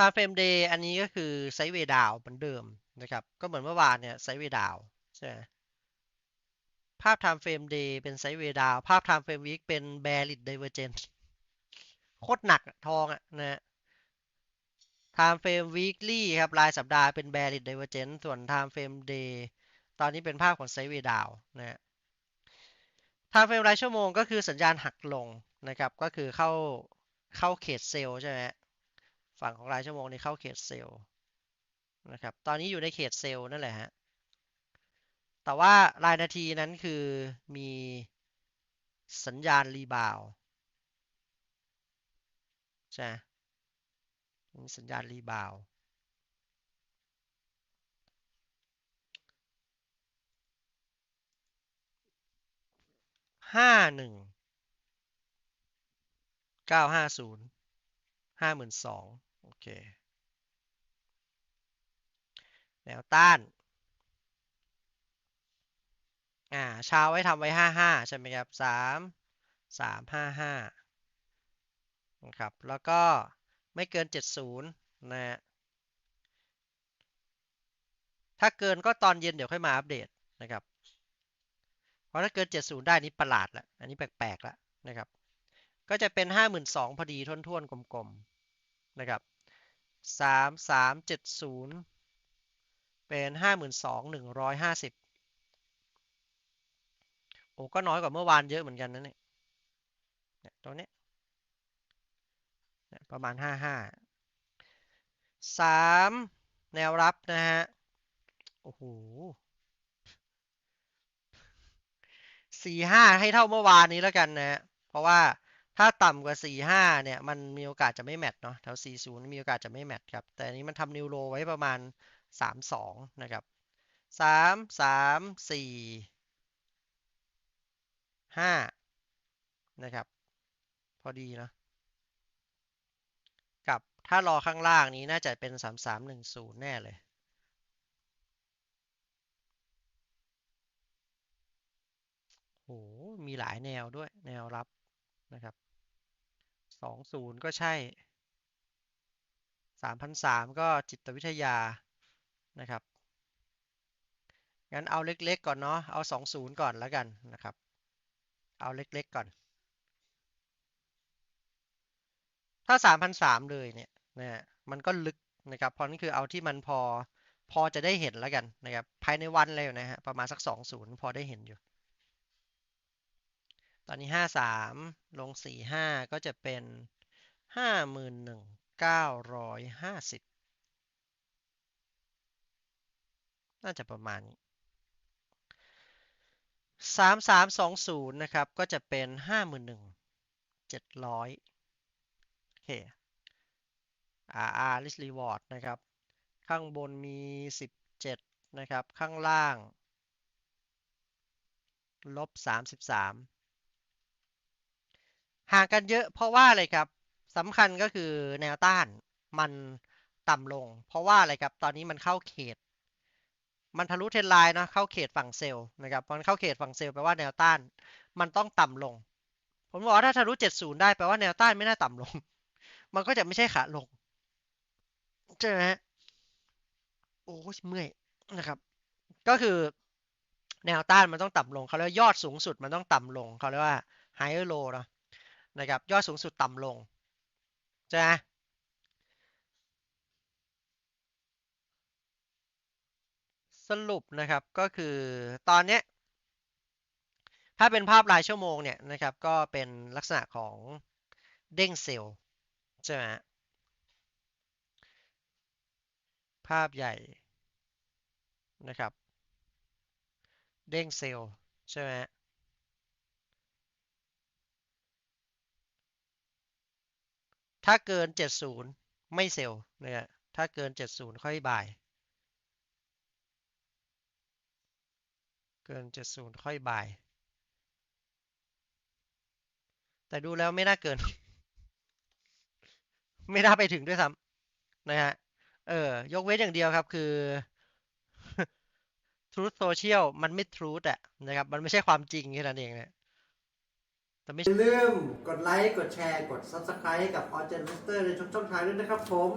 time frame day อันนี้ก็คือไซด์เวดาวเหมือนเดิมนะครับ ก็เหมือนเมื่อวานเนี่ยไซด์เวดาวใช่ไหมภาพ time frame day เป็นไซด์เวย์ดาวภาพ time frame week เป็น bearish divergence โคตรหนักทองอะนะฮะ time frame weekly ครับรายสัปดาห์เป็น bearish divergence ส่วน time frame day ตอนนี้เป็นภาพของไซด์เวย์ดาวนะฮะ time frame รายชั่วโมงก็คือสัญญาณหักลงนะครับ ก็คือเข้าเข้าเขตเซลล์ใช่ไหม ฝั่งของรายชั่วโมงนี่เข้าเขตเซลล์นะครับ ตอนนี้อยู่ในเขตเซลล์นั่นแหละฮะ แต่ว่ารายนาทีนั้นคือมีสัญญาณรีบาวใช่มีสัญญาณรีบาวห้าหนึ่งเก้าห้าศูนย์ห้าหมื่นสอง โอเค แนวต้าน อ่าเช้าไว้ทำไว้ห้าห้าใช่ไหมครับสามสามห้าห้านะครับ แล้วก็ไม่เกินเจ็ดศูนย์นะฮะถ้าเกินก็ตอนเย็นเดี๋ยวค่อยมาอัปเดตนะครับ เพราะถ้าเกิน 70 ได้นี่ประหลาดละ อันนี้แปลกๆแล้วนะครับ ก็จะเป็น 52,000พอดีท่วนๆกลมๆ นะครับ3370เป็น52,150โอ้ก็น้อยกว่าเมื่อวานเยอะเหมือนกันนะเนี่ยเนี่ยตรงเนี้ยประมาณ55 3แนวรับนะฮะ โอ้โหสี่ห้าให้เท่าเมื่อวานนี้แล้วกันนะฮะเพราะว่า ถ้าต่ำกว่าสี่ห้าเนี่ย มันมีโอกาสจะไม่แมทเนาะแถวสี่ศูนย์มีโอกาสจะไม่แมทครับ แต่อันนี้มันทำนิวโรไว้ประมาณสามสองนะครับสามสามสี่ห้านะครับ พอดีเนาะกับถ้ารอข้างล่างนี้น่าจะเป็นสามสามหนึ่งศูนย์แน่เลยโหมีหลายแนวด้วยแนวรับนะครับ สองศูนย์ก็ใช่สามพันสามก็จิตวิทยานะครับ งั้นเอาเล็กๆก่อนเนาะ เอาสองศูนย์ก่อนแล้วกันนะครับ เอาเล็กๆก่อน ถ้าสามพันสามเลยเนี่ยนะมันก็ลึกนะครับเพราะนั่นคือเอาที่มันพอพอจะได้เห็นแล้วกันนะครับ ภายในวันเลยนะฮะ ประมาณสักสองศูนย์พอได้เห็นอยู่ ตอนนี้ห้าสามลงสี่ห้าก็จะเป็นห้าหมื่นหนึ่งเก้าร้อยห้าสิบน่าจะประมาณนี้สามสามสองศูนย์นะครับ ก็จะเป็นห้าหมื่นหนึ่งเจ็ดร้อยโอเค RR list reward นะครับ ข้างบนมีสิบเจ็ดนะครับ ข้างล่าง ลบสามสิบสาม ห่างกันเยอะ เพราะว่าอะไรครับสำคัญก็คือแนวต้านมันต่ำลง เพราะว่าอะไรครับตอนนี้มันเข้าเขต มันทะลุเทรนไลน์นะเข้าเขตฝั่งเซลล์นะครับมันเข้าเขตฝั่งเซลล์แปลว่าแนวต้าน มันต้องต่ำลง ผมบอกว่าถ้าทะลุ70 ได้แปลว่าแนวต้านไม่น่าต่ำลง มันก็จะไม่ใช่ขาลงใช่ไหมโอ้ยเมื่อยนะครับ ก็คือแนวต้านมันต้องต่ำลงเขาเรียกยอดสูงสุดมันต้องต่ำลงเขาเรียกว่า higher low เนาะ นะครับยอดสูงสุดต่ำลงใช่ไหมสรุปนะครับก็คือตอนนี้ถ้าเป็นภาพรายชั่วโมงเนี่ยนะครับก็เป็นลักษณะของเด้งเซลล์ใช่ไหมภาพใหญ่นะครับ เด้งเซลล์ใช่ไหมฮะ ถ้าเกิน 70 ไม่เซลล์นะฮะถ้าเกิน 70 ค่อยบาย เกิน 70 ค่อยบาย แต่ดูแล้วไม่น่าเกิน ไม่น่าไปถึงด้วยซ้ำนะฮะ เออ ยกเว้นอย่างเดียวครับคือ Truth Social มันไม่ Truth อะนะครับ มันไม่ใช่ความจริงแค่นั้นเองนะ แต่ไม่อย่าลืมกดไลค์ กดแชร์ กด Subscribe กับ o r g e n Master ในช่องทางด้วยนะครับผม